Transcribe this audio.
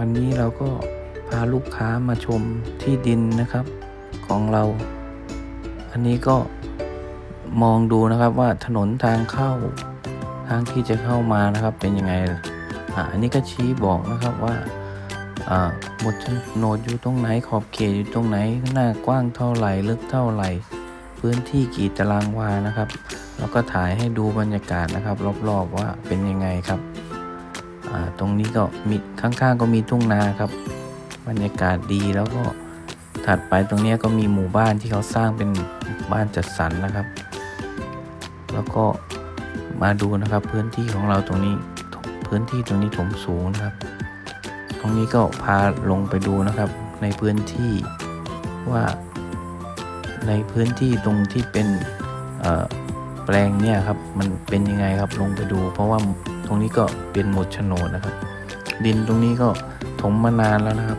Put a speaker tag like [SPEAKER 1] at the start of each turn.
[SPEAKER 1] วันนี้เราก็พาลูกค้ามาชมที่ดินนะครับของเรา อันนี้ก็มองดูนะครับว่าถนนทางเข้าทางที่จะเข้ามานะครับเป็นยังไงอะอันนี้ก็ชี้บอกนะครับว่าอ่าหมดโนดอยู่ตรงไหนขอบเขตอยู่ตรงไหนหน้ากว้างเท่าไหร่ลึกเท่าไหร่ พื้นที่กี่ตารางวานะครับ แล้วก็ถ่ายให้ดูบรรยากาศนะครับ รอบๆว่าเป็นยังไงครับ ตรงนี้ก็มีข้างๆก็มีทุ่งนาครับบรรยากาศดีแล้วก็ถัดไปตรงนี้ก็มีหมู่บ้านที่เขาสร้างเป็นบ้านจัดสรรนะครับ แล้วก็มาดูนะครับพื้นที่ของเราตรงนี้พื้นที่ตรงนี้ถมสูงนะครับ ตรงนี้ก็พาลงไปดูนะครับ ในพื้นที่ว่า ในพื้นที่ตรงที่เป็นแปลงเนี่ยครับมันเป็นยังไงครับลงไปดู เพราะว่า ตรงนี้ก็เป็นหมดโฉนดนะครับ ดินตรงนี้ก็ถมมานานแล้วนะครับ